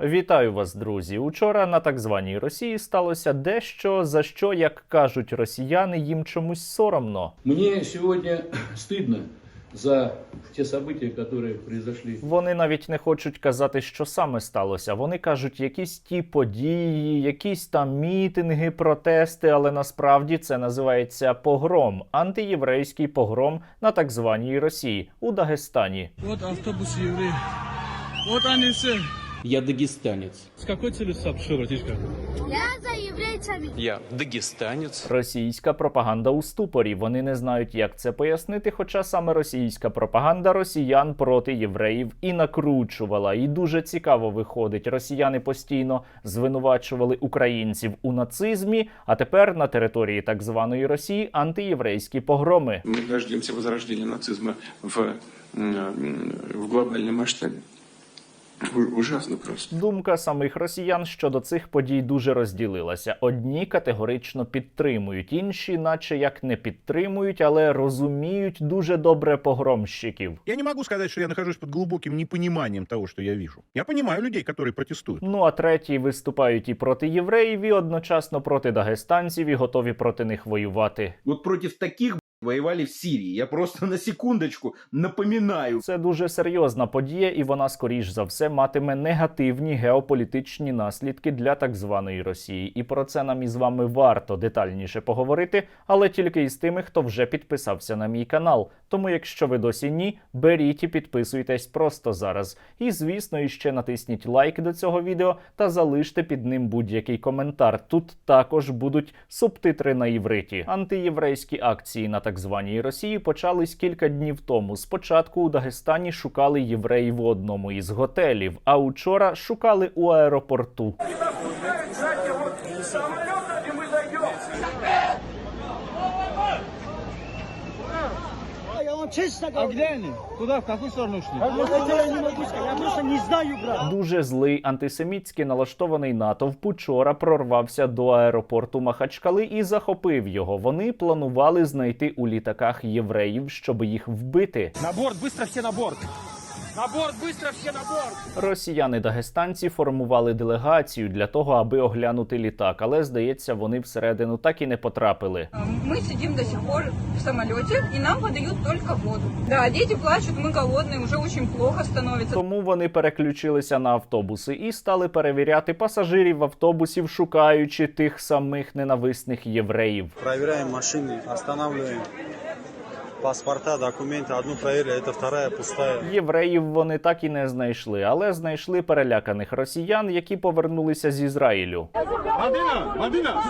Вітаю вас, друзі. Учора на так званій Росії сталося дещо, за що, як кажуть росіяни, їм чомусь соромно. Мне сегодня стыдно за те события, которые произошли. Вони навіть не хочуть казати, що саме сталося. Вони кажуть, якісь ті події, якісь там мітинги, протести, але насправді це називається погром, антиєврейський погром на так званій Росії у Дагестані. Вот автобус евреев. Вот они все. Я дагестанец. С какой целью сообщил, братишка? Я за еврейцами. Я дагестанец. Російська пропаганда у ступорі. Вони не знають, як це пояснити. Хоча саме російська пропаганда росіян проти євреїв і накручувала. І дуже цікаво виходить. Росіяни постійно звинувачували українців у нацизмі, а тепер на території так званої Росії антиєврейські погроми. Мы дождемся возрождения нацизма в, в глобальном масштабе. Ужасно просто. Думка самих росіян щодо цих подій дуже розділилася. Одні категорично підтримують, інші, наче як не підтримують, але розуміють дуже добре погромщиків. Я не могу сказать, что я нахожусь под глубоким непониманием того, что я вижу. Я понимаю людей, которые протестуют. Ну а треті виступають і проти євреїв, і одночасно проти дагестанців, і готові проти них воювати. Вот против таких воевали в Сирии. Я просто на секундочку напоминаю. Це дуже серйозна подія, і вона, скоріш за все, матиме негативні геополітичні наслідки для так званої Росії. І про це нам із вами варто детальніше поговорити, але тільки із тими, хто вже підписався на мій канал. Тому, якщо ви досі ні, беріть і підписуйтесь просто зараз. І звісно, іще натисніть лайк до цього відео та залиште під ним будь-який коментар. Тут також будуть субтитри на івриті. Антиєврейські акції на так званій Росії почались кілька днів тому. Спочатку у Дагестані шукали євреїв в одному із готелів, а учора шукали у аеропорту. А где они? Куда? В какую сторону шли? Дуже злий антисемітський налаштований натовп учора прорвався до аеропорту Махачкали і захопив його. Вони планували знайти у літаках євреїв, щоб їх вбити. На борт, быстро все на борт. На борт, быстро все на борт. Росіяни-дагестанці формували делегацію для того, аби оглянути літак, але здається, вони всередину так і не потрапили. Мы сидим до сих пор в самолете, и нам подают только воду. Да, дети плачут, мы голодные, уже очень плохо становится. Тому вони переключилися на автобуси і стали перевіряти пасажирів автобусів, шукаючи тих самих ненависних євреїв. Проверяем машины, останавливаем паспорта, документы. Одну проверили, это вторая пустая. Євреїв вони так і не знайшли, але знайшли переляканих росіян, які повернулися з Ізраїлю. Мадина, Мадина.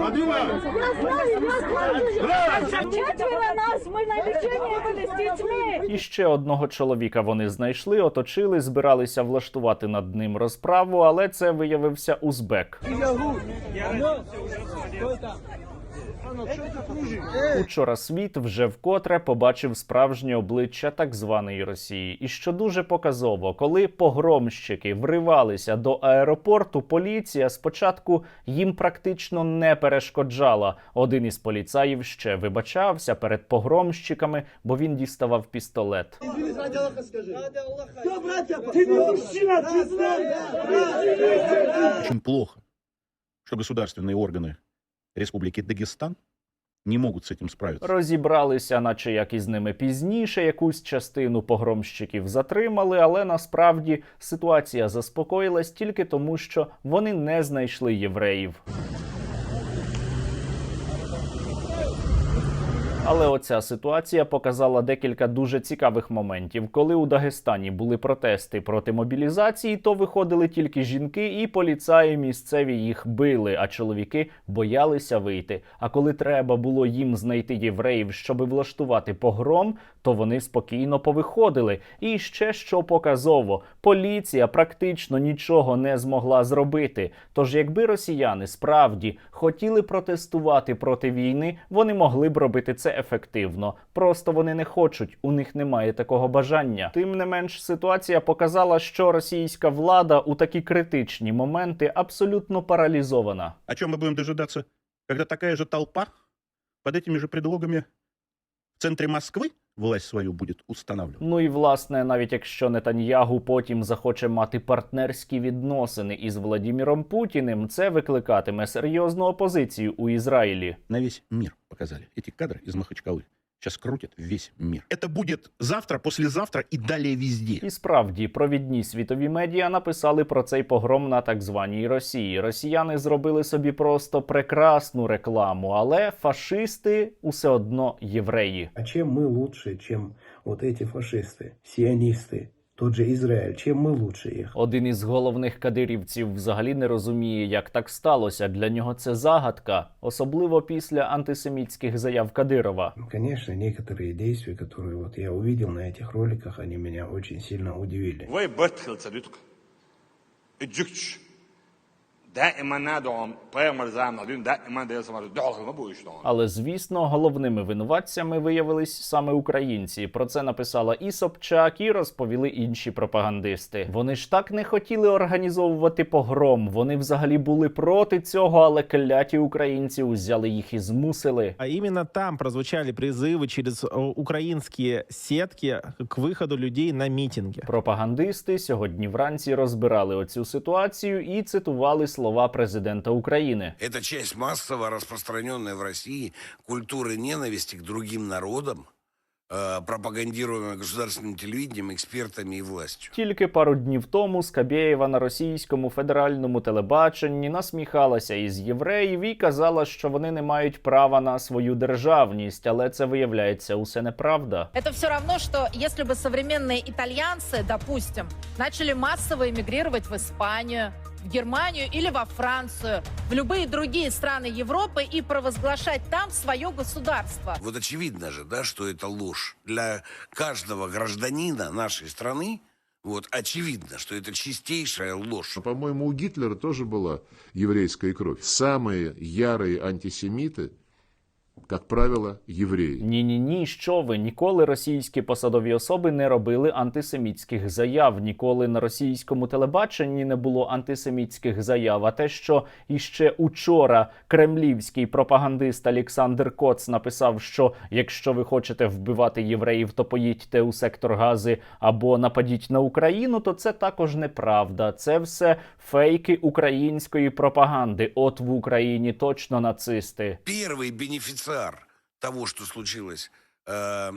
Мадина. Четверо нас, мы на лечении были с детьми. І ще одного чоловіка вони знайшли, оточили, збиралися влаштувати над ним розправу, але це виявився узбек. Учора світ вже вкотре побачив справжнє обличчя так званої Росії. І що дуже показово, коли погромщики вривалися до аеропорту, поліція спочатку їм практично не перешкоджала. Один із поліцаїв ще вибачався перед погромщиками, бо він діставав пістолет. Очень плохо, что государственные органы Республики Дагестан не можуть з цим справиться. Розібралися, наче як із ними пізніше. Якусь частину погромщиків затримали, але насправді ситуація заспокоїлась тільки тому, що вони не знайшли євреїв. Але оця ситуація показала декілька дуже цікавих моментів. Коли у Дагестані були протести проти мобілізації, то виходили тільки жінки, і поліцаї місцеві їх били, а чоловіки боялися вийти. А коли треба було їм знайти євреїв, щоб влаштувати погром, то вони спокійно повиходили. І ще що показово, поліція практично нічого не змогла зробити. Тож, якби росіяни справді хотіли протестувати проти війни, вони могли б робити це ефективно. Просто вони не хочуть, у них немає такого бажання. Тим не менш, ситуація показала, що російська влада у такі критичні моменти абсолютно паралізована. О чем мы будем дожидаться? Когда такая же толпа под этими же предлогами в центре Москвы власть свою будет устанавливать. Ну і власне, навіть якщо Нетаньягу потім захоче мати партнерські відносини із Владіміром Путіним, це викликатиме серйозну опозицію у Ізраїлі. На весь мир показали. Эти кадры из Махачкалы сейчас крутят весь мир. Это будет завтра, послезавтра и далее везде. І справді провідні світові медіа написали про цей погром на так званій Росії. Росіяни зробили собі просто прекрасну рекламу, але фашисти усе одно євреї. А чем мы лучше, чем вот эти фашисты, сионисты, тот же Израиль? Чем мы лучше их? Один із головних кадирівців взагалі не розуміє, як так сталося. Для нього це загадка, особливо після антисемітських заяв Кадирова. Ну, Конечно, некоторые действия, которые вот я увидел на этих роликах, они меня очень сильно удивили. Vay batıl sadütk. Ecükç. Daima nedom pajamas zemno, він daima дає сама дохма буйшно. Але звісно, головними винуватцями виявились саме українці. Про це написала і Собчак, і розповіли інші пропагандисти. Вони ж так не хотіли організовувати погром. Вони взагалі були проти цього, але кляті українці узяли їх і змусили. А іменно там прозвучали призиви через українські сітки к виходу людей на мітинги. Пропагандисти сьогодні вранці розбирали оцю ситуацію і цитували слова президента України. Это часть массово распространенной в России культуры ненависти к другим народам, э, пропагандируемой государственным телевидением, экспертами и властью. Тільки пару днів тому Скабєєва на російському федеральному телебаченні насміхалася із євреїв і казала, що вони не мають права на свою державність, але це виявляється усе неправда. Это все равно, что если бы современные итальянцы, допустим, начали массово эмигрировать в Испанию, В Германию или во Францию, в любые другие страны Европы и провозглашать там свое государство. Вот очевидно же, да, что это ложь. Для каждого гражданина нашей страны вот, очевидно, что это чистейшая ложь. По-моему, у Гитлера тоже была еврейская кровь. Самые ярые антисемиты, как правило, евреи. Ні, ні, ні, що ви ніколи російські посадові особи не робили антисемітських заяв. Ніколи на російському телебаченні не було антисемітських заяв. А те, що іще учора кремлівський пропагандист Олександр Коц написав, що якщо ви хочете вбивати євреїв, то поїдьте у сектор Гази або нападіть на Україну, то це також неправда. Це все фейки української пропаганди. От в Україні точно нацисти. Первый бенефициар того, что случилось э, э,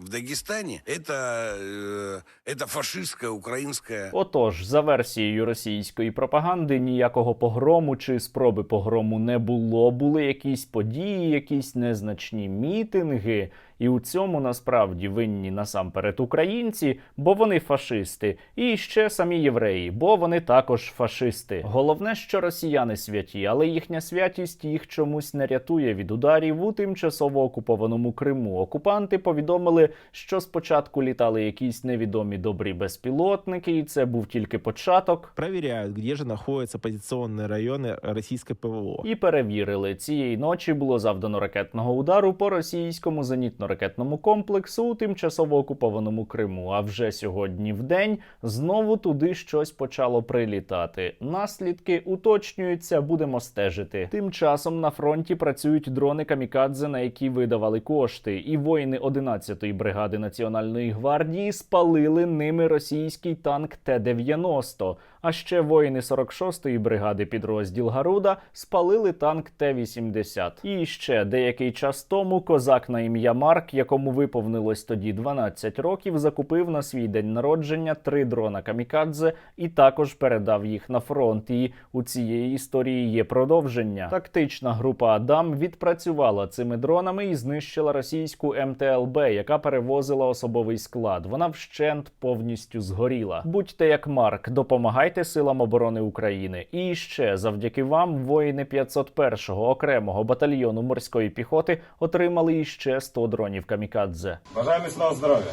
в Дагестане, это, э, это фашистская украинская Отож, за версією російської пропаганди, ніякого погрому чи спроби погрому не було. Були якісь події, якісь незначні мітинги. і у цьому насправді винні насамперед українці, бо вони фашисти, і ще самі євреї, бо вони також фашисти. Головне, що росіяни святі, але їхня святість їх чомусь не рятує від ударів у тимчасово окупованому Криму. Окупанти повідомили, що спочатку літали якісь невідомі добрі безпілотники, і це був тільки початок. Проверяют, где же находятся позиционные районы российской ПВО. І перевірили, цієї ночі було завдано ракетного удару по російському зенітно-ракетному комплексу у тимчасово окупованому Криму. А вже сьогодні в день знову туди щось почало прилітати. Наслідки уточнюються, будемо стежити. Тим часом на фронті працюють дрони камікадзе, на які видавали кошти, і воїни 11-ї бригади національної гвардії спалили ними російський танк Т-90. А ще воїни 46-ї бригади підрозділ Гаруда спалили танк Т-80. І ще деякий час тому козак на ім'я Марк, якому виповнилось тоді 12 років, закупив на свій день народження три дрона камікадзе і також передав їх на фронт. І у цієї історії є продовження. Тактична група Адам відпрацювала цими дронами і знищила російську МТЛБ, яка перевозила особовий склад. Вона вщент повністю згоріла. Будьте як Марк, допомагайте силам оборони України. І ще завдяки вам воїни 501-го окремого батальйону морської піхоти отримали іще 100 дронів камікадзе. Бажаю міцного здоров'я.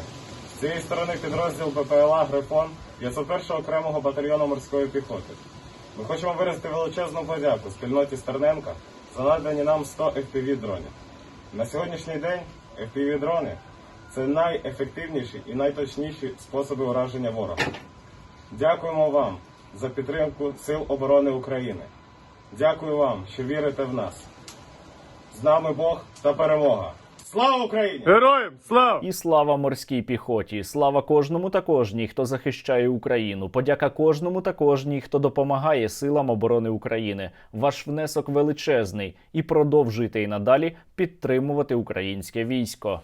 З цієї сторони підрозділ БПЛА Грифон 501-го окремого батальйону морської піхоти. Ми хочемо виразити величезну подяку спільноті Стерненка за надані нам 100 FPV дронів. На сьогоднішній день FPV дрони це найефективніші і найточніші способи ураження ворога. Дякуємо вам за підтримку Сил оборони України. Дякую вам, що вірите в нас. З нами Бог та перемога. Слава Україні! Героям слава! І слава морській піхоті, слава кожному та кожній, хто захищає Україну. Подяка кожному та кожній, хто допомагає силам оборони України. Ваш внесок величезний і продовжуйте і надалі підтримувати українське військо.